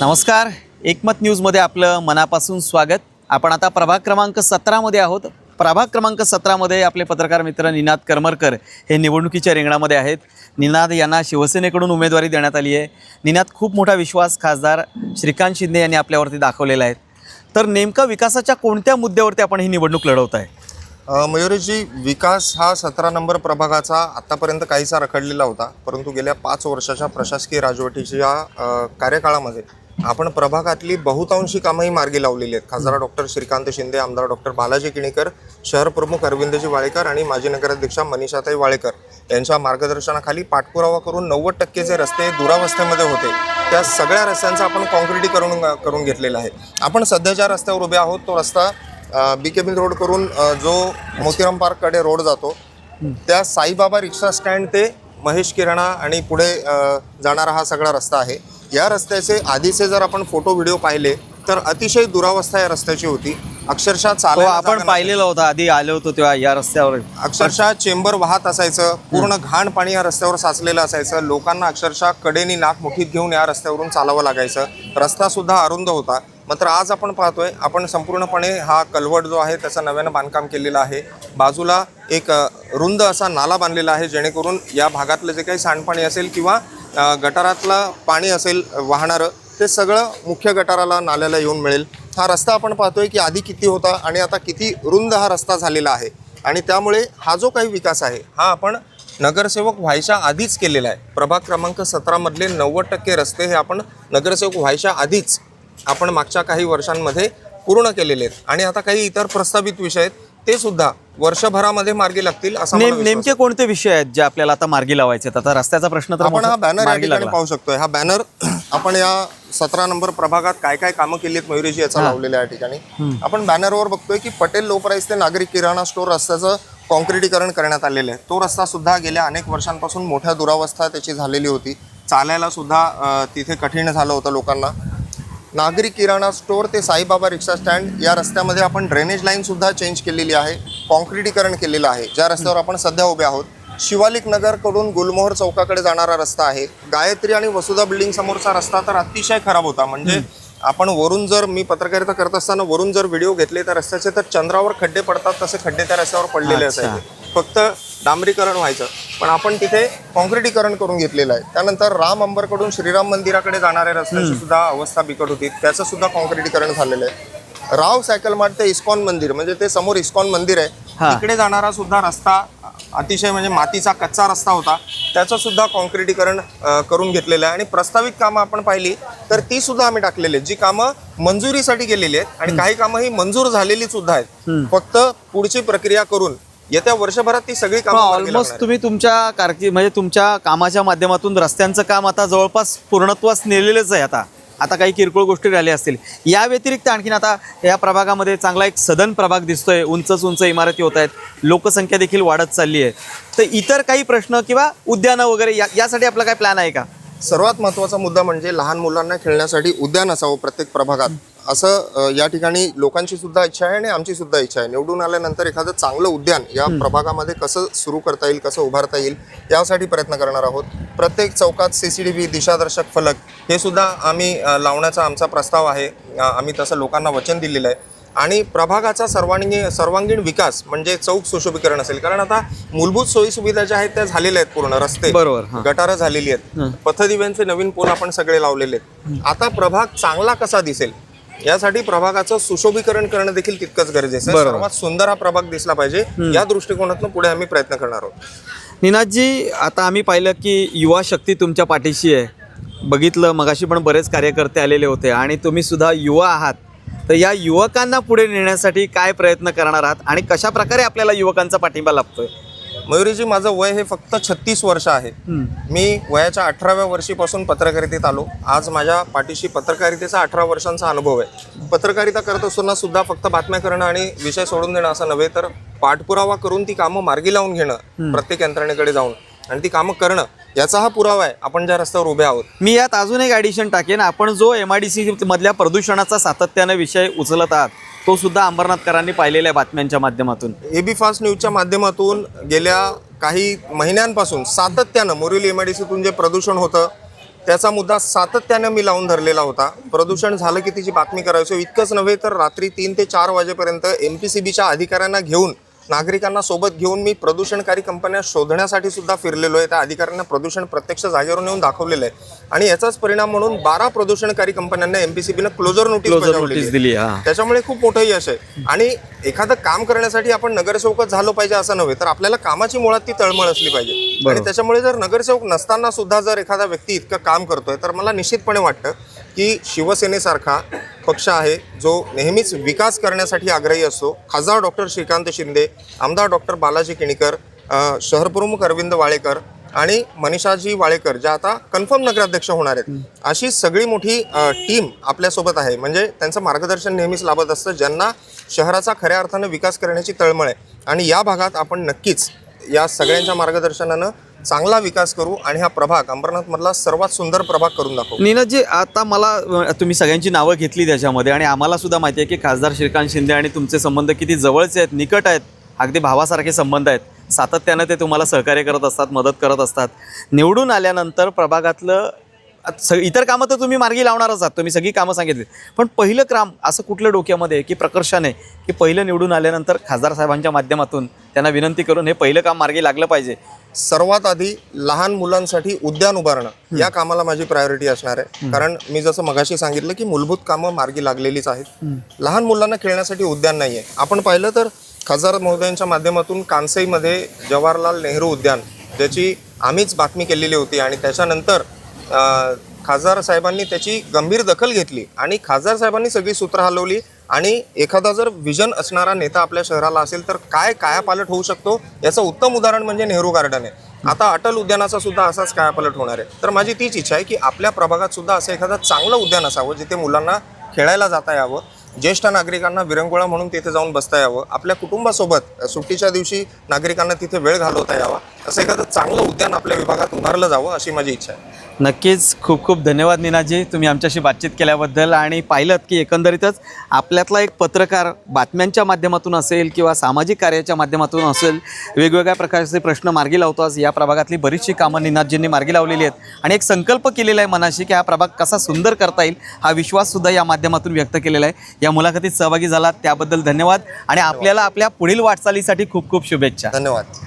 नमस्कार. एकमत न्यूजमध्ये आपलं मनापासून स्वागत. आपण आता प्रभाग क्रमांक सतरामध्ये आहोत. प्रभाग क्रमांक सतरामध्ये आपले पत्रकार मित्र निनाद करमरकर हे निवडणुकीच्या रिंगणामध्ये आहेत. निनाद यांना शिवसेनेकडून उमेदवारी देण्यात आली आहे. निनाद खूप मोठा विश्वास खासदार श्रीकांत शिंदे यांनी आपल्यावरती दाखवलेला आहे. तर नेमका विकासाच्या कोणत्या मुद्द्यावरती आपण ही निवडणूक लढवत आहे? मयुरेशजी विकास हा सतरा नंबर प्रभागाचा आत्तापर्यंत काहीसा रखडलेला होता. परंतु गेल्या पाच वर्षाच्या प्रशासकीय राजवटीच्या कार्यकाळामध्ये आपण प्रभागातली बहुतांशी कामंही मार्गी लावलेली आहेत. खासदार डॉक्टर श्रीकांत शिंदे आमदार डॉक्टर बालाजी किणीकर शहर प्रमुख अरविंदजी वाळेकर आणि माजी नगराध्यक्षा मनीषाताई वाळेकर यांच्या मार्गदर्शनाखाली पाठपुरावा करून नव्वद टक्के जे रस्ते दुरावस्थेमध्ये होते. त्या सगळ्या रस्त्यांचं आपण कॉन्क्रिटीकरण करून घेतलेलं आहे. आपण सध्या ज्या रस्त्यावर उभे आहोत तो रस्ता बी केबिन रोड करून जो मोतीराम पार्ककडे रोड जातो त्या साईबाबा रिक्षा स्टँड ते महेश किराणा आणि पुढे जाणारा हा सगळा रस्ता आहे. या रस्त्याचे आधीचे जर आपण फोटो व्हिडिओ पाहिले तर अतिशय दुरावस्था या रस्त्याची होती. अक्षरशः हो, आपण जागा पाहिलेला होता आधी आलो होतो तेव्हा या रस्त्यावर. अक्षरशः चेंबर वाहत असायचं पूर्ण घाण पाणी या रस्त्यावर साचलेलं असायचं लोकांना अक्षरशः कडेनी नाक मुठीत घेऊन या रस्त्यावरून चालावं लागायचं. रस्ता सुद्धा अरुंद होता. मात्र आज आपण पाहतोय आपण संपूर्णपणे हा कलवट जो आहे त्याचं नव्यानं बांधकाम केलेलं आहे. बाजूला एक रुंद असा नाला बांधलेला आहे जेणेकरून या भागातलं जे काही सांडपाणी असेल किंवा गटारातलं पाणी असेल वाहणारं ते सगळं मुख्य गटाराला नाल्याला येऊन मिळेल. हा रस्ता आपण पाहतोय की आधी किती होता आणि आता किती रुंद हा रस्ता झालेला आहे. आणि त्यामुळे हा जो काही विकास आहे हा आपण नगरसेवक व्हायच्या आधीच केलेला आहे. प्रभाग क्रमांक सतरामधले नव्वद टक्के रस्ते हे आपण नगरसेवक व्हायच्या आधीच आपण मागच्या काही वर्षांमध्ये पूर्ण केलेले आहेत. आणि आता काही इतर प्रस्तावित विषय आहेत. ते सुद्धा वर्षभरामध्ये मार्गी लागतील असं मला विश्वास. नेमके कोणते विषय आहेत जे आपल्याला आता मार्गी लावायचे आहेत? आता रस्त्याचा प्रश्न तर आपण मोठा हा बॅनर या मार्गी ठिकाणी लागला. पाहू शकतोय. हा बॅनर आपण या सतरा नंबर प्रभागात काय काय कामं केली आहेत मयुरेशी याचा लावलेल्या या ठिकाणी? आपण बॅनरवर बघतोय की पटेल लो प्राईस ते नागरिक किराणा स्टोर रस्त्याचं कॉन्क्रिटीकरण करण्यात आलेलं आहे. तो रस्ता सुद्धा गेल्या अनेक वर्षांपासून मोठ्या दुरावस्था त्याची झालेली होती. चालायला सुद्धा अ, तिथे कठीण झालं होतं लोकांना. नागरी किराणा स्टोअर ते साईबाबा रिक्षा स्टँड या रस्त्यामध्ये आपण ड्रेनेज लाईन सुद्धा चेंज केलेली आहे कॉन्क्रिटीकरण केलेलं आहे. ज्या रस्त्यावर आपण सध्या उभे आहोत शिवालिक नगरकडून गुलमोहर चौकाकडे जाणारा रस्ता आहे. गायत्री आणि वसुधा बिल्डिंग समोरचा रस्ता तर अतिशय खराब होता. म्हणजे आपण वरून जर मी पत्रकारिता करत असताना वरून जर व्हिडिओ घेतले त्या रस्त्याचे तर चंद्रावर खड्डे पडतात तसे खड्डे त्या रस्त्यावर पडलेले. असायचे. फक्त डांबरीकरण व्हायचं. पण आपण तिथे कॉन्क्रिटीकरण करून घेतलेलं आहे. त्यानंतर राम अंबरकडून श्रीराम मंदिराकडे जाणाऱ्या रस्त्याची सुद्धा अवस्था बिकट होती. त्याचं सुद्धा कॉन्क्रिटीकरण झालेलं आहे. राव सायकल मार्ट ते इस्कॉन मंदिर म्हणजे ते समोर इस्कॉन मंदिर. आहे. तिकडे जाणारा सुद्धा रस्ता अतिशय म्हणजे मातीचा कच्चा रस्ता होता. त्याचं सुद्धा कॉन्क्रिटीकरण करून घेतलेलं आहे. आणि प्रस्तावित कामं आपण पाहिली तर ती सुद्धा आम्ही टाकलेली आहेत. जी कामं मंजुरीसाठी गेलेली आहेत आणि काही कामं ही मंजूर झालेली सुद्धा आहेत. फक्त पुढची प्रक्रिया करून येत्या वर्षभरात ती सगळी कामं मार्गी ऑलमोस्ट. तुम्ही तुमच्या कारकी म्हणजे तुमच्या कामाच्या माध्यमातून रस्त्यांचं काम आता जवळपास पूर्णत्वास नेलेलंच आहे आता. आता काही किरकोळ गोष्टी राहिल्या असतील. या व्यतिरिक्त आणखीन आता या प्रभागामध्ये चांगला एक सदन प्रभाग दिसतोय. उंचच उंच इमारती होत आहेत. लोकसंख्या देखील वाढत चालली आहे. तर इतर काही प्रश्न किंवा उद्यानं वगैरे या यासाठी आपला काय प्लॅन आहे का? सर्वात महत्त्वाचा मुद्दा म्हणजे लहान मुलांना खेळण्यासाठी उद्यान असावं प्रत्येक प्रभागात. असं या ठिकाणी लोकांची सुद्धा इच्छा आहे आणि आमची सुद्धा इच्छा आहे. निवडून आल्यानंतर एखादं चांगलं उद्यान या प्रभागामध्ये कसं सुरू करता येईल कसं उभारता येईल यासाठी प्रयत्न करणार आहोत. प्रत्येक चौकात सी सी टी व्ही दिशादर्शक फलक हे सुद्धा आम्ही लावण्याचा आमचा प्रस्ताव आहे. आम्ही तसं लोकांना वचन दिलेलं आहे. आणि प्रभागाचा सर्वांगीण सर्वांगीण विकास म्हणजे चौक सुशोभीकरण असेल. कारण आता मूलभूत सोयी सुविधा ज्या आहेत त्या झालेल्या आहेत पूर्ण. रस्ते बरोबर. गटारं झालेली आहेत. पथदिव्यांचे नवीन पोल आपण सगळे लावलेले आहेत. आता प्रभाग चांगला कसा दिसेल? यासाठी प्रभागाचं सुशोभीकरण करणं देखील तितकंच गरजेचं आहे. बरोबर. सर्वात सुंदर हा प्रभाग दिसला पाहिजे. या दृष्टिकोनातून पुढे आम्ही प्रयत्न करणार आहोत. निनादजी आता आम्ही पाहिलं की युवा शक्ती तुमच्या पाठीशी आहे. बघितलं मगाशी पण बरेच कार्यकर्ते आलेले होते आणि तुम्ही सुद्धा युवा आहात. तर या युवकांना पुढे नेण्यासाठी काय प्रयत्न करणार आहात आणि कशा प्रकारे आपल्याला युवकांचा पाठिंबा लाभतोय? मयुरीजी माझं वय हे फक्त छत्तीस वर्ष आहे. मी वयाच्या अठराव्या वर्षीपासून पत्रकारितेत आलो. आज माझ्या पाठीशी पत्रकारितेचा अठरा वर्षांचा अनुभव आहे. पत्रकारिता करत असताना सुद्धा फक्त बातम्या करणं आणि विषय सोडून देणं असं नव्हे तर पाठपुरावा करून ती कामं मार्गी लावून घेणं प्रत्येक यंत्रणेकडे जाऊन आणि ती कामं करणं याचा हा पुरावा आहे. आपण ज्या रस्त्यावर उभे आहोत. मी यात अजून एक ॲडिशन टाकेन. आपण जो एम आय डी सी मधल्या प्रदूषणाचा सातत्यानं विषय उचलत आहात तो सुद्धा अंबरनाथकरांनी पाहिलेल्या बातम्यांच्या माध्यमातून. एबी फास्ट न्यूजच्या माध्यमातून गेल्या काही महिन्यांपासून सातत्यानं मोरिल एम आय डी सीतून जे प्रदूषण होतं त्याचा मुद्दा सातत्यानं मी लावून धरलेला होता. प्रदूषण झालं की तिची बातमी करायचो. इतकंच नव्हे तर रात्री तीन ते चार वाजेपर्यंत एम पी सी बीच्या अधिकाऱ्यांना घेऊन नागरिकांना सोबत घेऊन मी प्रदूषणकारी कंपन्या शोधण्यासाठी सुद्धा फिरलेलो आहे. त्या अधिकाऱ्यांना प्रदूषण प्रत्यक्ष जागेवर येऊन दाखवलेलं आहे. आणि याचाच परिणाम म्हणून बारा प्रदूषणकारी कंपन्यांना एमपीसीबीनं क्लोजर नोटीस. दिली त्याच्यामुळे खूप मोठं यश आहे. आणि एखादं काम करण्यासाठी आपण नगरसेवकच झालो पाहिजे असं नव्हे तर आपल्याला कामाची मुळात ती तळमळ असली पाहिजे. आणि त्याच्यामुळे जर नगरसेवक नसताना सुद्धा जर एखादा व्यक्ती इतकं काम करतोय तर मला निश्चितपणे वाटतं की शिवसेनेसारखा पक्ष आहे जो नेहमीच विकास करण्यासाठी आग्रही असतो. खासदार डॉक्टर श्रीकांत शिंदे आमदार डॉक्टर बालाजी किणीकर शहरप्रमुख अरविंद वाळेकर आणि मनीषाजी वाळेकर ज्या आता कन्फर्म नगराध्यक्ष होणार आहेत. अशी सगळी मोठी टीम आपल्यासोबत आहे. म्हणजे त्यांचं मार्गदर्शन नेहमीच लाभत असतं. ज्यांना शहराचा खऱ्या अर्थानं विकास करण्याची तळमळ आहे. आणि या भागात आपण नक्कीच या सगळ्यांच्या मार्गदर्शनानं चांगला विकास करू आणि हा प्रभाग अंबरनाथमधला सर्वात सुंदर प्रभाग करून दाखवू. नीनाजी आता मला तुम्ही सगळ्यांची नावं घेतली त्याच्यामध्ये आणि आम्हाला सुद्धा माहिती आहे की खासदार श्रीकांत शिंदे आणि तुमचे संबंध किती जवळचे आहेत निकट आहेत अगदी भावासारखे संबंध आहेत. सातत्यानं ते तुम्हाला सहकार्य करत असतात मदत करत असतात. निवडून आल्यानंतर प्रभागातलं स इतर कामं तर तुम्ही मार्गी लावणारच आहात तुम्ही सगळी कामं सांगितली. पण पहिलं काम असं कुठलं डोक्यामध्ये की प्रकर्षाने की पहिलं निवडून आल्यानंतर खासदार साहेबांच्या माध्यमातून त्यांना विनंती करून हे पहिलं काम मार्गी लागलं पाहिजे? सर्वात आधी लहान मुलांसाठी उद्यान उभारणं या कामाला माझी प्रायोरिटी असणार आहे. कारण मी जसं मगाशी सांगितलं की मूलभूत कामं मार्गी लागलेलीच आहेत. लहान मुलांना खेळण्यासाठी उद्यान नाही आहे आपण पाहिलं तर खासदार महोदयांच्या माध्यमातून कांसईमध्ये जवाहरलाल नेहरू उद्यान ज्याची आम्हीच बातमी केलेली होती आणि त्याच्यानंतर खासदार साहेबांनी त्याची गंभीर दखल घेतली आणि खासदार साहेबांनी सगळी सूत्र हलवली आणि एखादा जर विजन असणारा नेता आपल्या शहराला असेल तर काय कायापालट होऊ शकतो? याचं उत्तम उदाहरण म्हणजे नेहरू गार्डन आहे. आता अटल उद्यानाचा सुद्धा असाच कायापालट होणार आहे. तर माझी तीच इच्छा आहे की आपल्या प्रभागात सुद्धा असं एखादं चांगलं उद्यान असावं जिथे मुलांना खेळायला जाता यावं ज्येष्ठ नागरिकांना विरंगुळा म्हणून तिथे जाऊन बसता यावं आपल्या कुटुंबासोबत सुट्टीच्या दिवशी नागरिकांना तिथे वेळ घालवता यावा असं एखादं चांगलं उद्यान आपल्या विभागात उभारलं जावं अशी माझी इच्छा आहे. नक्कीच खूप खूप धन्यवाद नीनाजी तुम्ही आमच्याशी बातचीत केल्याबद्दल आणि पाहिलं की एकंदरीतच आपल्यातला एक पत्रकार बातम्यांच्या माध्यमातून असेल किंवा सामाजिक कार्याच्या माध्यमातून असेल वेगवेगळ्या प्रकारचे प्रश्न मार्गी लावतो आज या प्रभागातली बरीचशी कामं निनाथजींनी मार्गी लावलेली आहेत आणि एक संकल्प केलेला आहे मनाशी की हा प्रभाग कसा सुंदर करता येईल हा विश्वाससुद्धा या माध्यमातून व्यक्त केलेला आहे. या मुलाखतीत सहभागी झालात त्याबद्दल धन्यवाद आणि आपल्याला आपल्या पुढील वाटचालीसाठी खूप खूप शुभेच्छा. धन्यवाद.